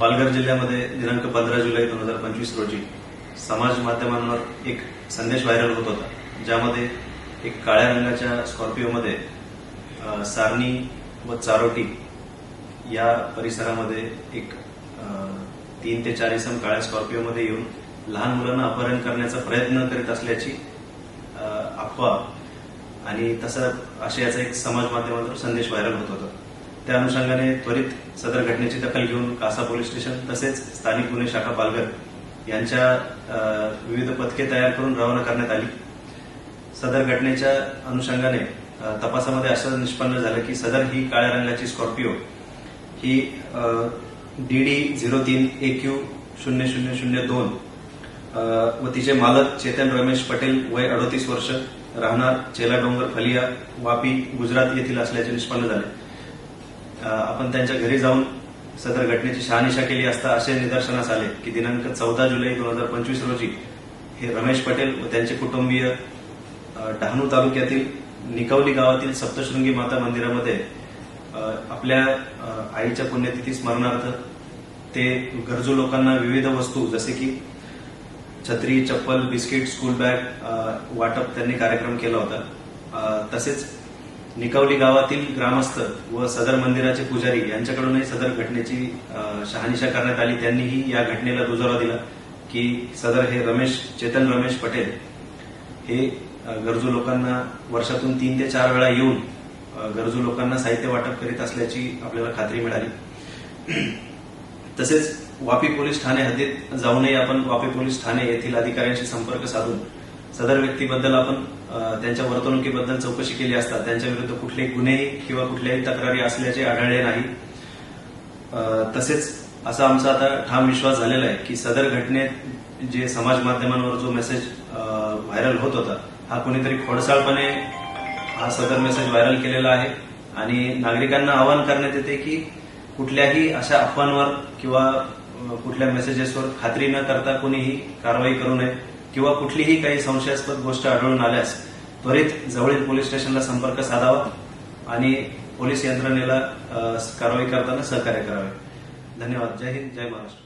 पालघर जिल्ह्यामध्ये दिनांक पंधरा जुलै दोन हजार पंचवीस रोजी समाज माध्यमांवर एक संदेश व्हायरल होत होता ज्यामध्ये एक काळ्या रंगाच्या स्कॉर्पिओमध्ये सारणी व चारोटी या परिसरामध्ये एक तीन ते चार इसम काळ्या स्कॉर्पिओमध्ये येऊन लहान मुलांना अपहरण करण्याचा प्रयत्न करीत असल्याची अफवा आणि तसं याचा एक समाज माध्यमांवर संदेश व्हायरल होत होता. त्या अनुषंगाने त्वरित सदर घटनेची दखल घेऊन कासा पोलीस स्टेशन तसेच स्थानिक गुन्हे शाखा पालघर यांच्या विविध पथके तयार करून रवाना करण्यात आली. सदर घटनेच्या अनुषंगाने तपासामध्ये असं निष्पन्न झालं की सदर ही काळ्या रंगाची स्कॉर्पिओ ही डी डी झिरो तीन ए क्यू शून्य शून्य शून्य दोन व तिचे मालक चेतन रमेश पटेल वय अडोतीस वर्ष राहणार चेला डोंगर फलिया वापी गुजरात येथील असल्याचे निष्पन्न झाले. आपण त्यांच्या घरी जाऊन सदर घटनेची शहानिशा केली असता असे निदर्शनास आले की दिनांक चौदा जुलै दोन हजार पंचवीस रोजी हे रमेश पटेल व त्यांचे कुटुंबीय डहाणू तालुक्यातील निकवली गावातील सप्तशृंगी माता मंदिरामध्ये आपल्या आईच्या पुण्यतिथी स्मरणार्थ ते गरजू लोकांना विविध वस्तू जसे की छत्री चप्पल बिस्किट स्कूल बॅग वाटप त्यांनी कार्यक्रम केला होता. तसेच निकावली गावातील ग्रामस्थ व सदर मंदिराचे पुजारी यांच्याकडूनही सदर घटनेची शहानिशा करण्यात आली. त्यांनीही या घटनेला दुजोरा दिला की सदर हे रमेश चेतन रमेश पटेल हे गरजू लोकांना वर्षातून तीन ते चार वेळा येऊन गरजू लोकांना साहित्य वाटप करीत असल्याची आपल्याला खात्री मिळाली. तसेच वापी पोलीस ठाणे हद्दीत जाऊनही आपण वापी पोलीस ठाणे येथील अधिकाऱ्यांशी संपर्क साधून सदर व्यक्तीबद्दल आपण त्यांच्या वर्तणुकीबद्दल चौकशी केली असता त्यांच्या विरुद्ध कुठलेही गुन्हेही किंवा कुठल्याही तक्रारी असल्याचे आढळले नाही. तसेच असा आमचा आता ठाम विश्वास झालेला आहे की सदर घटनेत जे समाज माध्यमांवर जो मेसेज व्हायरल होत होता हा कोणीतरी खोडसाळपणे हा सदर मेसेज व्हायरल केलेला आहे. आणि नागरिकांना आवाहन करण्यात येते की कुठल्याही अशा अफवांवर किंवा कुठल्या मेसेजेसवर खात्री न करता कोणीही कारवाई करू नये. किंवा कुठलीही काही संशयास्पद गोष्ट आढळून आल्यास त्वरित जवळील पोलीस स्टेशनला संपर्क साधावा आणि पोलीस यंत्रणेला कारवाई करताना सहकार्य करावे. धन्यवाद. जय हिंद. जय महाराष्ट्र.